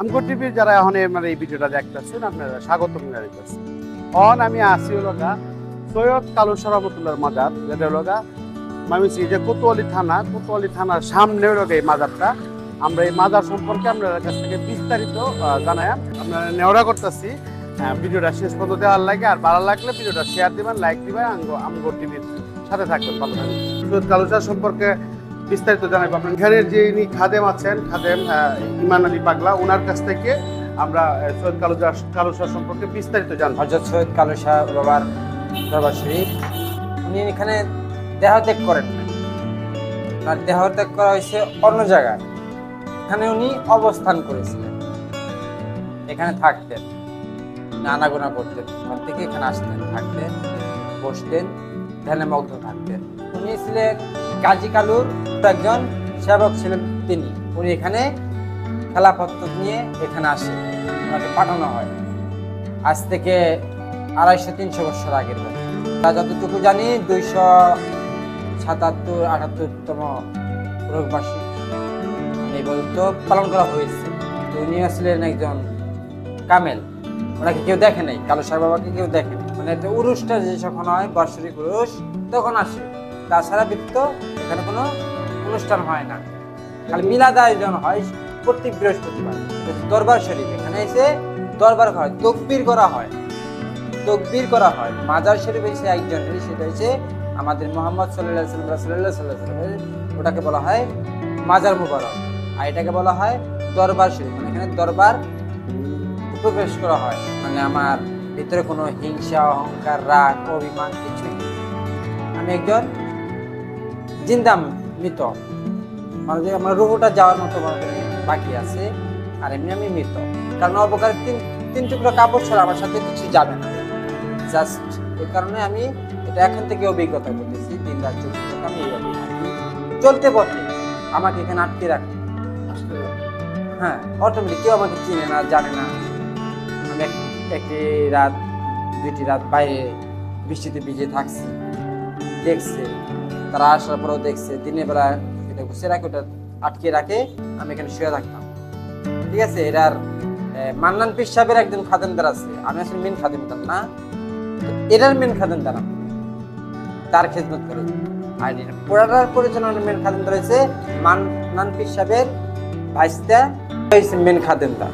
আমগো টিভির যারা এখন মানে এই ভিডিওটা দেখতেছেন, আপনারা স্বাগতম জানাইতেছেন অন আমি আসি হলো সৈয়দ কালু সরামতুল্লাহর মাজার, যেটা হলো মামিসি যে কোতোয়ালি থানা, কোতোয়ালি থানার সামনে হলো এই মাজারটা। আমরা এই মাজার সম্পর্কে আপনাদের কাছ থেকে বিস্তারিত জানাই আপনারা নেওয়া করতেছি। ভিডিওটা শেষ পর্যন্ত দেওয়ার লাগে, আর ভালো লাগলে ভিডিওটা শেয়ার দিবেন লাইক দিবেন, আমগো আমগো টিভির সাথে থাকবেন, ভালো থাকবেন। সৈয়দ কালু সম্পর্কে বিস্তারিত জানাব আপনার। এখানের যে ইনি খাদেম আছেন, খাদেম ইমান আলী পাগলা ওনার কাছ থেকে আমরা সৈয়দ কালু কালু স্যার সম্পর্কে বিস্তারিত জানব। হজরত সৈয়দ কালু শাহ বাবার দরবার শরীফ। উনি এখানে দেহত্যাগ করেন। তার দেহত্যাগ করা হয়েছে অন্য জায়গায়। এখানে উনি অবস্থান করেছিলেন। এখানে থাকতেন। নানাগোনা করতেন। ওখান থেকে এখানে আসতেন, থাকতেন, বসতেন, ধ্যানে মগ্ন থাকতেন। উনি ছিলেন কাজী কালুর একজন সেবক ছিলেন তিনি। উনি এখানে খেলাফত নিয়ে এখানে আসেন ওনাকে পাঠানো হয়। আজ থেকে আড়াইশো তিনশো বছর আগের তা যতটুকু জানি, দুইশো সাতাত্তর, আটাত্তরতম রোগবাসী এই বলতো পালন করা হয়েছে। তো উনি আসলেন একজন কামেল। ওনাকে কেউ দেখে নাই, কালো সার বাবাকে কেউ দেখে নাই। মানে একটা উরুসটা যে যখন হয়, বার্ষিক উরুস তখন আসে। তাছাড়া ব্যতীত এখানে কোনো অনুষ্ঠান হয় না। খালি মিলাদ আয়োজন হয় প্রত্যেক বৃহস্পতিবার। দরবার শরীফ। এখানে এসে দরবার হয়, তকবির করা হয়। তকবির করা হয়। মাজার শরীফ এসে একজনের সেটা হচ্ছে আমাদের মোহাম্মদ সাল্লাহ সাল্লাম রাসুল্লাহ সাল্লাহ সাল্লামের ওটাকে বলা হয় মাজার মুবারক। আর এটাকে বলা হয় দরবার শরীফ। মানে এখানে দরবার প্রবেশ করা হয়। মানে আমার ভিতরে কোনো হিংসা, অহংকার, রাগ, অভিমান নেই। আমি একজন জিন্দা মৃত। মানে যে আমার রুহুটা যাওয়ার মতো বাকি আছে আর এমনি আমি মৃত। কারণ অপকার তিন তিন টুকরো কাপড় ছাড়া আমার সাথে কিছু যাবে না। জাস্ট এই কারণে আমি এটা এখন থেকে অভিজ্ঞতা করতেছি দিন রাত চলতে আমি এইভাবেই থাকি চলতে পথে আমাকে এখানে আটকে রাখে। হ্যাঁ অটোমেটিক কেউ আমাকে চিনে না জানে না। আমি এক- একটি রাত দুইটি রাত বাইরে বৃষ্টিতে ভিজে থাকছি দেখছে। তারা আসার পরেও দেখছে, দিনের বেলা এটা ঘুষে রাখে, ওটা আটকে রাখে, আমি এখানে শুয়ে থাকতাম। ঠিক আছে, এটার মান্নান পিস সাহেবের একজন খাদেমদার আছে, আমি আসলে মেন খাদেমদার না এটার মেন খাদেমদার আমি। তার খেদমত করে আর এটা পুরাটার পরিচালনার মেন খাদেমদার হয়েছে মান্নান পিস সাহেবের ভাইস্তা হয়েছে মেন খাদেমদার।